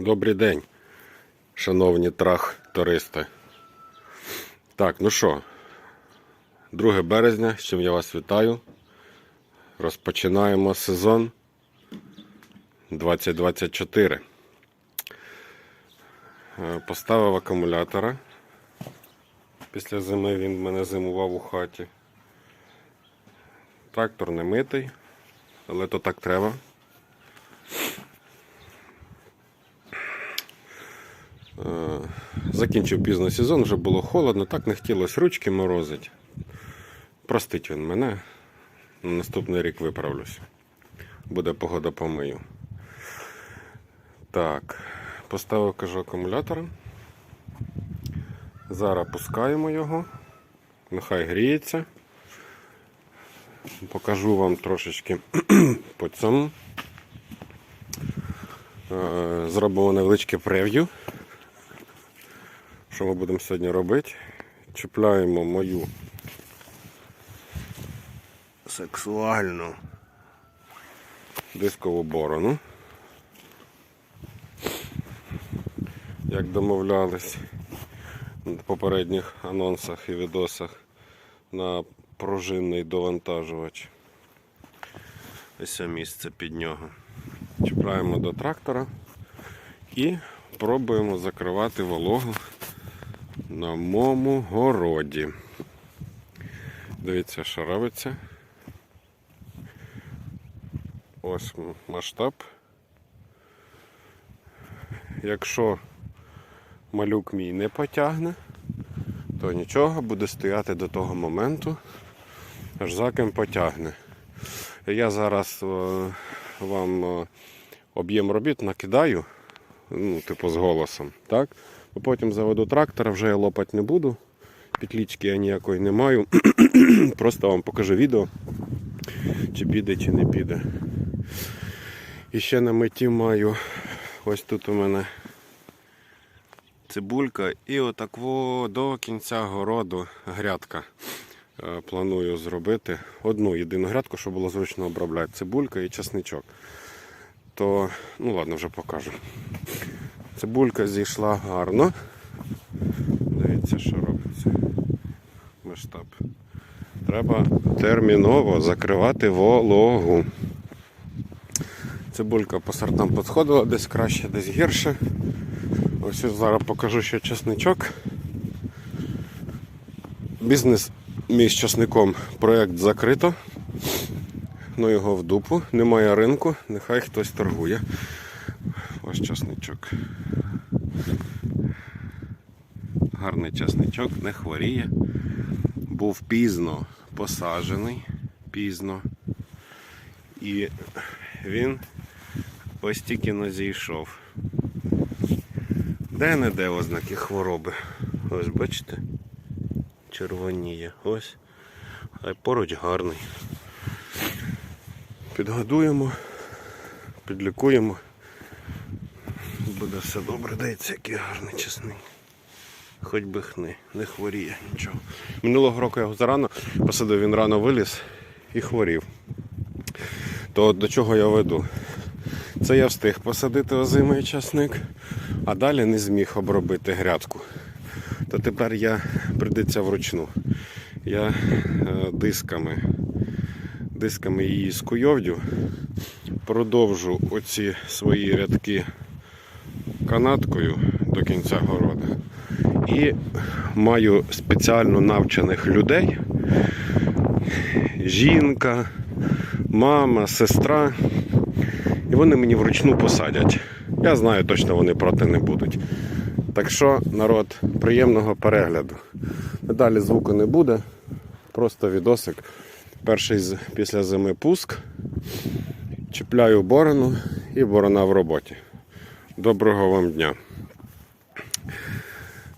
Добрий день, шановні трах-туристи. Так, ну що, 2 березня, з чим я вас вітаю. Розпочинаємо сезон 2024. Е, Поставив акумулятора. Після зими він мене зимував у хаті. Трактор не митий, але то так треба. Закінчив пізно сезон, вже було холодно, так не хотілося ручки морозить. Простить він мене. На наступний рік виправлюся. Буде погода помию. Так, поставив кажу акумулятор. Зараз пускаємо його. Нехай гріється. Покажу вам трошечки по цьому. Е, Зробимо невеличке прев'ю. Що ми будемо сьогодні робити? Чіпляємо мою сексуальну дискову борону. Як домовлялись в попередніх анонсах і відосах на пружинний довантажувач. Ось це місце під нього. Чіпляємо до трактора і пробуємо закривати вологу на моєму городі. Дивіться, що робиться. Ось масштаб. Якщо малюк мій не потягне, то нічого буде стояти до того моменту, аж за ким потягне. Я зараз е, вам е, об'єм робіт накидаю, ну, типу з голосом, так? Потім заведу трактора, вже я лопати не буду. Петлічки я ніякої не маю. Просто вам покажу відео, чи піде, чи не піде. І ще на меті маю ось тут у мене цибулька і отак во до кінця городу грядка. Е, Планую зробити одну єдину грядку, щоб було зручно обробляти цибулька і чесничок. То, ну ладно, вже покажу. Цибулька зійшла гарно. Дивіться, що робиться. Масштаб. Треба терміново закривати вологу. Цибулька по сортам підходила, десь краще, десь гірше. Ось зараз покажу ще чесничок. Бізнес мій з часником проєкт закрито. Ну його в дупу, немає ринку, нехай хтось торгує. Ось часничок. Гарний часничок, не хворіє. Був пізно посаджений, пізно. І він ось тільки не зійшов. Де не де ознаки хвороби. Ось бачите? Червоніє. Ось. А поруч гарний. Підгодуємо, підлікуємо. Буде все добре, дивіться, який гарний чесний. Хоч би хни, не хворіє нічого. Минулого року я його зарано посадив, він рано виліз і хворів. То до чого я веду? Це я встиг посадити озимий часник, а далі не зміг обробити грядку. То тепер я прийдеться вручну. Я е, дисками, дисками її скуйовдю продовжу оці свої рядки канаткою до кінця города. І маю спеціально навчених людей. Жінка, мама, сестра. І вони мені вручну посадять. Я знаю, точно вони проти не будуть. Так що, народ, приємного перегляду. Далі звуку не буде. Просто відосик. Перший після зими пуск. Чіпляю борону і борона в роботі. Доброго вам дня.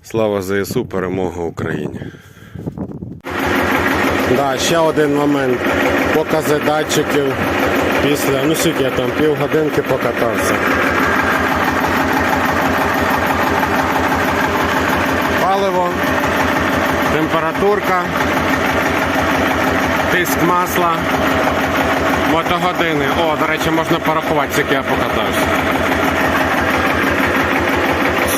Слава ЗСУ, перемога Україні. Да, ще один момент. Покази датчиків після, ну скільки я там півгодинки покатався. Паливо, температурка, тиск масла, мотогодини. О, до речі, можна порахувати, скільки я покатався.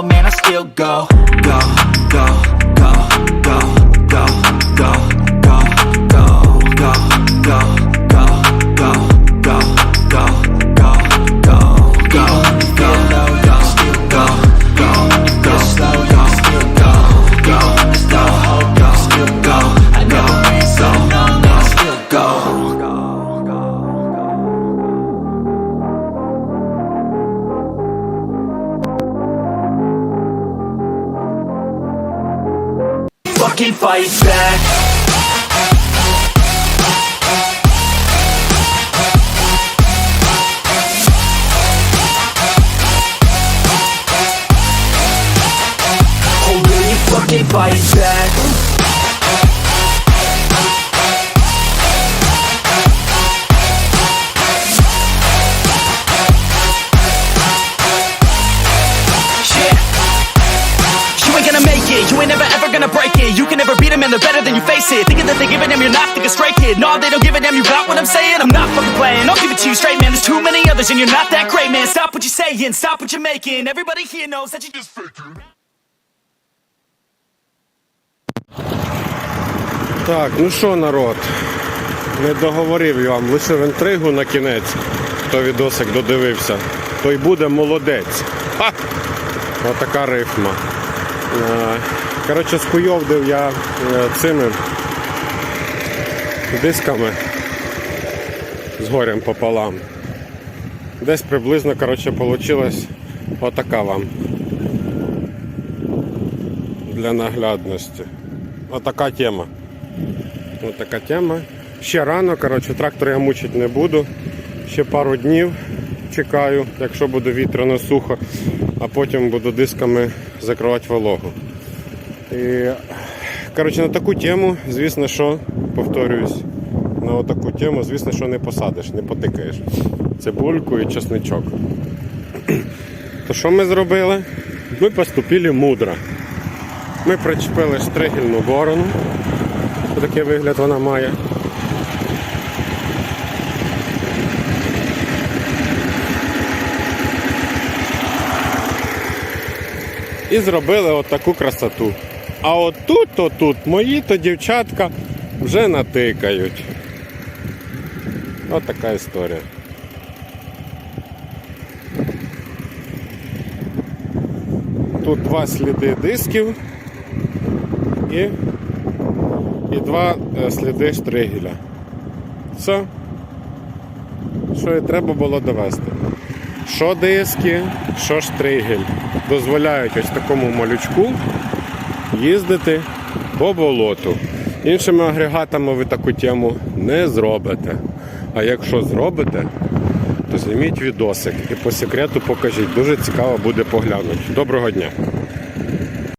answer man, I still go, go, go, go, go, go, go, it, you ain't never ever gonna break it You can never beat them and they're better than you face it Thinking that they give a damn, you're not thinking straight kid No, they don't give a damn, you got what I'm saying I'm not fucking playing, I'll give it to you straight man There's too many others and you're not that great man Stop what you're saying, stop what you're making Everybody here knows that you just faking Так, ну що, народ? Не договорив я вам, лишив інтригу на кінець. Хто відосик додивився, той буде молодець. Ха! Отака рифма. Е, Коротше, скуйовдив я е, цими дисками з горем пополам. Десь приблизно, коротше, получилась отака вам. Для наглядності. Отака тема. Ось така тема. Ще рано, коротше, трактор я мучити не буду. Ще пару днів чекаю, якщо буде вітряно сухо, а потім буду дисками закривати вологу. І, коротше, на таку тему, звісно, що, повторююсь, на отаку тему, звісно, що не посадиш, не потикаєш. Цибульку і чесничок. То що ми зробили? Ми поступили мудро. Ми причепили штригельну борону. Такий вигляд вона має. І зробили от таку красоту. А от тут, то тут мої то дівчатка вже натикають. От така історія. Тут два сліди дисків і і два е, сліди штригеля. Все. Що і треба було довести. Що диски, що штригель дозволяють ось такому малючку їздити по болоту. Іншими агрегатами ви таку тему не зробите. А якщо зробите, то зніміть відосик і по секрету покажіть. Дуже цікаво буде поглянути. Доброго дня!